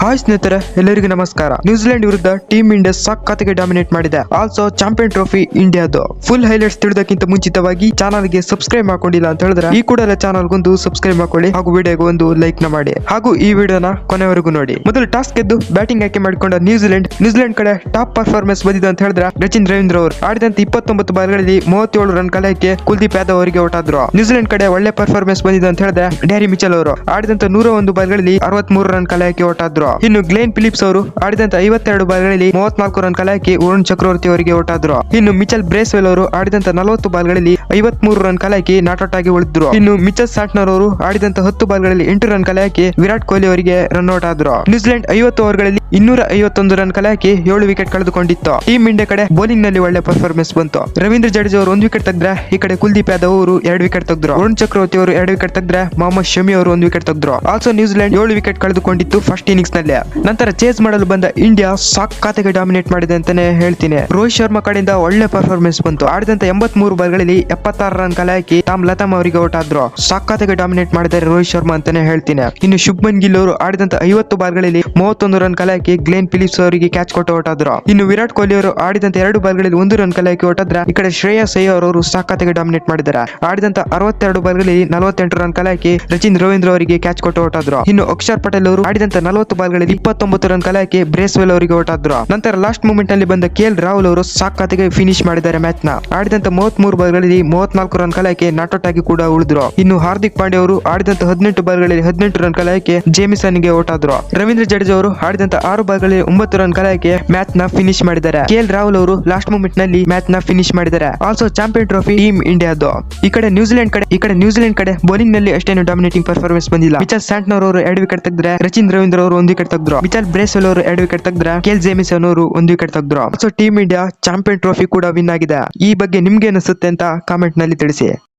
Hi ಸ್ನೇಹಿತರೆ, ಎಲ್ಲರಿಗೂ ನಮಸ್ಕಾರ. ನ್ಯೂಜಿಲೆಂಡ್ ವಿರುದ್ಧ ಟೀಮ್ ಇಂಡಿಯಾ ಸಖತ್ತಿಗೆ ಡಾಮಿನೇಟ್ ಮಾಡಿದೆ. ಆಲ್ಸೋ ಚಾಂಪಿಯನ್ ಟ್ರೋಫಿ ಇಂಡಿಯಾದು ಫುಲ್ ಹೈಲೈಟ್ಸ್ ತಿಳಿದಕ್ಕಿಂತ ಮುಂಚಿತವಾಗಿ ಚಾನಲ್ಗೆ ಸಬ್ಸ್ಕ್ರೈಬ್ ಮಾಡ್ಕೊಂಡಿಲ್ಲ ಅಂತ ಹೇಳಿದ್ರೆ, ಈ ಕೂಡಲೇ ಚಾನಲ್ ಗೊಂದು ಸಬ್ಸ್ಕ್ರೈಬ್ ಮಾಡ್ಕೊಳ್ಳಿ ಹಾಗೂ ವಿಡಿಯೋಗೆ ಒಂದು ಲೈಕ್ನ ಮಾಡಿ. ಹಾಗೂ ಈ ವಿಡಿಯೋನ ಕೊನೆವರೆಗೂ ನೋಡಿ. ಮೊದಲು ಟಾಸ್ ಗೆದ್ದು ಬ್ಯಾಟಿಂಗ್ ಆಯ್ಕೆ ಮಾಡಿಕೊಂಡ ನ್ಯೂಜಿಲೆಂಡ್ ನ್ಯೂಜಿಲೆಂಡ್ ಕಡೆ ಟಾಪ್ ಪರ್ಫಾರ್ಮೆನ್ಸ್ ಬಂದಿದೆ ಅಂತ ಹೇಳಿದ್ರೆ, ರಚಿನ್ ರವೀಂದ್ರ ಅವರು ಆಡಿದಂತ ಇಪ್ಪತ್ತೊಂಬತ್ತು ಬಾಲ್ಗಳಲ್ಲಿ ಮೂವತ್ತೇಳು ರನ್ ಕಲಾಯಕ್ಕೆ ಕುಲ್ದೀಪ್ ಯಾದವ್ ಅವರಿಗೆ ಓಟಾದ್ರು. ನ್ಯೂಜಿಲೆಂಡ್ ಕಡೆ ಒಳ್ಳೆ ಪರ್ಫಾರ್ಮೆನ್ಸ್ ಬಂದಿದೆ ಅಂತ ಹೇಳಿದ್ರೆ ಡ್ಯಾರಿ ಮಿಚಲ್ ಅವರು ಆಡಿದಂತ ನೂರ ಒಂದು ಬಾಲ್ಗಳಲ್ಲಿ ಅರವತ್ಮೂರು ರನ್ ಕಲೆಯಕ್ಕೆ ಓಟಾದ್ರು. ಇನ್ನು ಗ್ಲೇನ್ ಫಿಲಿಪ್ಸ್ ಅವರು ಆಡಿದಂತ ಐವತ್ತೆರಡು ಬಾಲ್ಗಳಲ್ಲಿ ಮೂವತ್ನಾಲ್ಕು ರನ್ ಕಲೆಯಕ್ಕೆ ವರುಣ್ ಚಕ್ರವರ್ತಿ ಅವರಿಗೆ ಓಟಾದ್ರು ಇನ್ನು ಮಿಚಲ್ ಬ್ರೇಸ್ವೆಲ್ ಅವರು ಆಡಿದಂತ ನಲವತ್ತು ಬಾಲ್ಗಳಲ್ಲಿ ಐವತ್ಮೂರು ರನ್ ಕಲೆಯಕ್ಕೆ ನಾಟ್ ಔಟ್ ಆಗಿ ಉಳಿದ್ರು. ಇನ್ನು ಮಿಚಲ್ ಸಾಟ್ನರ್ ಅವರು ಆಡಿದಂತ ಹತ್ತು ಬಾಲ್ಗಳಲ್ಲಿ ಎಂಟು ರನ್ ಕಲೆಯಕ್ಕೆ ವಿರಾಟ್ ಕೊಹ್ಲಿ ಅವರಿಗೆ ರನ್ ಔಟ್ ಆದ್ರು. ನ್ಯೂಜಿಲೆಂಡ್ ಐವತ್ತು ಓವರ್ಗಳಲ್ಲಿ ಇನ್ನೂರ ಐವತ್ತೊಂದು ರನ್ ಕಲಾಕಿ ಏಳು ವಿಕೆಟ್ ಕಳೆದುಕೊಂಡಿತ್ತು. ಟೀಮ್ ಇಂಡಿಯಾ ಕಡೆ ಬೌಲಿಂಗ್ನಲ್ಲಿ ಒಳ್ಳೆ ಪರ್ಫಾರ್ಮೆನ್ಸ್ ಬಂತು. ರವೀಂದ್ರ ಜಡೇಜಾ ಅವರು ಒಂದು ವಿಕೆಟ್ ತೆಗೆದ್ರೆ ಈ ಕಡೆ ಕುಲ್ದೀಪ್ ಯಾದವ್ ಅವರು ಎರಡು ವಿಕೆಟ್ ತೆಗೆದ್ರು. ವರುಣ್ ಚಕ್ರವರ್ತಿ ಅವರು ಎರಡು ವಿಕೆಟ್ ತೆಗೆದ್ರೆ ಮೊಹಮ್ಮದ್ ಶಮಿ ಅವರು ಒಂದು ವಿಕೆಟ್ ತೆಗೆದ್ರು. ಆಲ್ಸೋ ನ್ಯೂಜಿಲೆಂಡ್ ಏಳು ವಿಕೆಟ್ ಕಳೆದುಕೊಂಡಿತ್ತು ಫಸ್ಟ್ ಇನ್ನಿಂಗ್ಸ್ನಲ್ಲಿ. ನಂತರ ಚೇಸ್ ಮಾಡಲು ಬಂದ ಇಂಡಿಯಾ ಸಾಕಾತೆಗೆ ಡಾಮಿನೇಟ್ ಮಾಡಿದೆ ಅಂತಾನೆ ಹೇಳ್ತೀನಿ. ರೋಹಿತ್ ಶರ್ಮಾ ಕಡೆಯಿಂದ ಒಳ್ಳೆ ಪರ್ಫಾರ್ಮೆನ್ಸ್ ಬಂತು. ಆಡಿದಂತ ಎಂಬತ್ ಮೂರು ಬಾಲ್ಗಳಲ್ಲಿ ಎಪ್ಪತ್ತಾರು ರನ್ ಕಲೆ ತಾಮ್ ಲತಾಮ್ ಅವರಿಗೆ ಔಟ್ ಆದ್ರು. ಸಾಕಾತೆಗೆ ಡಾಮಿನೇಟ್ ಮಾಡಿದ್ದಾರೆ ರೋಹಿತ್ ಶರ್ಮಾ ಅಂತಾನೆ ಹೇಳ್ತೀನಿ. ಇನ್ನು ಶುಭ್ಮನ್ ಗಿಲ್ ಅವರು ಆಡಿದಂತ ಐವತ್ತು ಬಾಲ್ಗಳಲ್ಲಿ ಮೂವತ್ತೊಂದು ರನ್ ಕಲೆ ಹಾಕಿ ಗ್ಲೇನ್ ಫಿಲಿಪ್ಸ್ ಅವರಿಗೆ ಕ್ಯಾಚ್ ಕೊಟ್ಟು ಔಟ್ ಆದ್ರು ಇನ್ನು ವಿರಾಟ್ ಕೊಹ್ಲಿ ಅವರು ಆಡಿದಂತ ಎರಡು ಬಾಲ್ಗಳಲ್ಲಿ ಒಂದು ರನ್ ಕಲೆ ಹೊಟ್ಟಾದ್ರ ಈ ಕಡೆ ಶ್ರೇಯಸ್ ಅಯ್ಯರ್ ಅವರು ಸಾಕಾತೆಗೆ ಡಾಮಿನೇಟ್ ಮಾಡಿದ್ದಾರೆ ಆಡಿದಂತ ಅರವತ್ತೆರಡು ಬಾಲ್ಗಳಲ್ಲಿ ನಲವತ್ತೆಂಟು ರನ್ ಕಲೆ ಹಾಕಿ ರಚಿನ್ ರವೀಂದ್ರ ಅವರಿಗೆ ಕ್ಯಾಚ್ ಕೊಟ್ಟು ಆದ್ರು ಇನ್ನು ಅಕ್ಷರ್ ಪಟೇಲ್ ಅವರು ಆಡಿದಂತ ನಲವತ್ತು ಬಾಲ್ಗಳಲ್ಲಿ ಇಪ್ಪತ್ತೊಂಬತ್ತು ರನ್ ಕಲೆ ಹಾಕಿ ಬ್ರೇಸ್ವೆಲ್ ಅವರಿಗೆ ಆದ್ರು ನಂತರ ಲಾಸ್ಟ್ ಮೂಮೆಂಟ್ನಲ್ಲಿ ಬಂದ ಕೆ ಎಲ್ ರಾಹುಲ್ ಅವರು ಸಾಕಾತೆಗೆ ಫಿನಿಶ್ ಮಾಡಿದ್ದಾರೆ ಮ್ಯಾಚ್ನ. ಆಡಿದಂತ ಮೂವತ್ಮೂರು ಬಾಲ್ಗಳಲ್ಲಿ ಮೂವತ್ನಾಲ್ಕು ರನ್ ನಾಟ್ ಔಟ್ ಆಗಿ ಕೂಡ ಉಳಿದ್ರು. ಇನ್ನು ಹಾರ್ದಿಕ್ ಪಾಂಡೆ ಅವರು ಆಡಿದಂತ ಹದಿನೆಂಟು ಬಾಲ್ಗಳಲ್ಲಿ ಹದಿನೆಂಟು ರನ್ ಕಲೆ ಹಾಕಿ ಜೇಮಿಸನ್ಗೆ ಔಟ್ ರವೀಂದ್ರ ಜಡೇಜಾ ಅವರು ಆಡಿದಂತ ಆರು ಬಾಲ್ಗಳಲ್ಲಿ ಒಂಬತ್ತು ರನ್ ಕಲಾಯಕ್ಕೆ ಮ್ಯಾಚ್ನ ಫಿನಿಶ್ ಮಾಡಿದ್ದಾರೆ. ಕೆ. ಎಲ್. ರಾಹುಲ್ ಅವರು ಲಾಸ್ಟ್ ಮೂಮೆಂಟ್ನಲ್ಲಿ ಮ್ಯಾಚ್ನ ಫಿನಿಶ್ ಮಾಡಿದ್ದಾರೆ. ಆಲ್ಸೋ ಚಾಂಪಿಯನ್ ಟ್ರೋಫಿ ಟೀಮ್ ಇಂಡಿಯಾದು ಈ ಕಡೆ ನ್ಯೂಜಿಲೆಂಡ್ ಕಡೆ, ಈ ಕಡೆ ನ್ಯೂಜಿಲೆಂಡ್ ಕಡೆ ಬೌಲಿಂಗ್ನಲ್ಲಿ ಅಷ್ಟೇನು ಡಾಮಿನೇಟಿಂಗ್ ಪರ್ಫಾರ್ಮೆನ್ಸ್ ಬಂದಿಲ್ಲ. ಮಿಚಲ್ ಸ್ಯಾಂಟ್ನರ್ ಅವರು ಎರಡು ವಿಕೆಟ್ ತೆಗೆದ್ರೆ ರಚಿನ್ ರವೀಂದ್ರ ಅವರು ಒಂದು ವಿಕೆಟ್ ತೆಗೆದ್ರು. ಮಿಚಲ್ ಬ್ರೇಸಲ್ ಅವರು ಎರಡು ವಿಕೆಟ್ ತೆಗೆದ್ರೆ ಕೆಲ್ ಜೇಮಿಸನ್ ಅವರು ಒಂದು wicket ತೆಗೆದ್ರು. So team India champion trophy ಕೂಡ ವಿನ್ ಆಗಿದೆ. ಈ ಬಗ್ಗೆ ನಿಮ್ಗೆ ಅನಿಸುತ್ತೆ ಅಂತ ಕಾಮೆಂಟ್ನಲ್ಲಿ ತಿಳಿಸಿ.